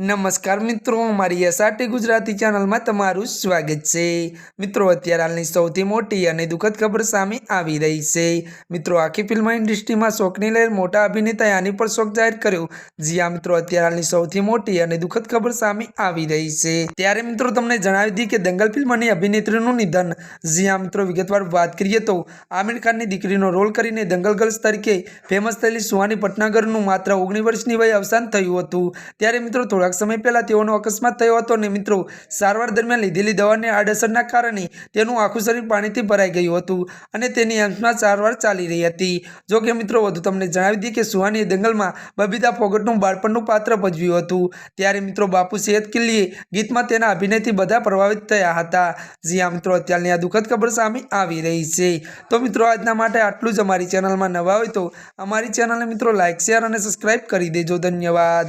નમસ્કાર મિત્રો મારી એસઆરટી ગુજરાતી ચેનલમાં તમારું સ્વાગત છે. મિત્રો, અત્યારે હાલની સૌથી મોટી અને દુઃખદ ખબર સામે આવી રહી છે. મિત્રો, આખી ફિલ્મ ઇન્ડસ્ટ્રીમાં શોકની લહેર મોટા અભિનેતાએ આની પર શોક જાહેર કર્યો. જી મિત્રો, અત્યારે હાલની સૌથી મોટી અને દુઃખદ ખબર સામે આવી રહી છે. ત્યારે, મિત્રો, તમને જણાવી દી કે દંગલ ફિલ્મની અભિનેત્રીનું નિધન. જી મિત્રો, વિગતવાર વાત કરીએ તો, આમિર ખાનની દીકરીનો રોલ કરીને દંગલ ગર્લ્સ તરીકે ફેમસ થયેલી સુહાની પટનાગરનું માત્ર ઓગણીસ વર્ષની વયે અવસાન થયું હતું. ત્યારે, મિત્રો થોડાક સમય પહેલાં તેઓનો અકસ્માત થયો હતો અને મિત્રો, સારવાર દરમિયાન લીધેલી દવાની આડઅસરના કારણે તેનું આખું શરીર પાણીથી ભરાઈ ગયું હતું અને તેની એમ્સમાં સારવાર ચાલી રહી હતી. જો કે મિત્રો, વધુ તમને જણાવી દઈએ કે સુહાનીએ દંગલમાં બબીતા ફોગટનું બાળપણનું પાત્ર ભજવ્યું હતું. ત્યારે મિત્રો, બાપુ સેહત કિલ્લીએ ગીતમાં તેના અભિનયથી બધા પ્રભાવિત થયા હતા. જી આ મિત્રો, અત્યારની આ દુઃખદ ખબર સામે આવી રહી છે. તો મિત્રો, આજના માટે આટલું જ અમારી ચેનલમાં નવા હોય તો અમારી ચેનલને મિત્રો લાઇક શેર અને સબસ્ક્રાઇબ કરી દેજો. ધન્યવાદ.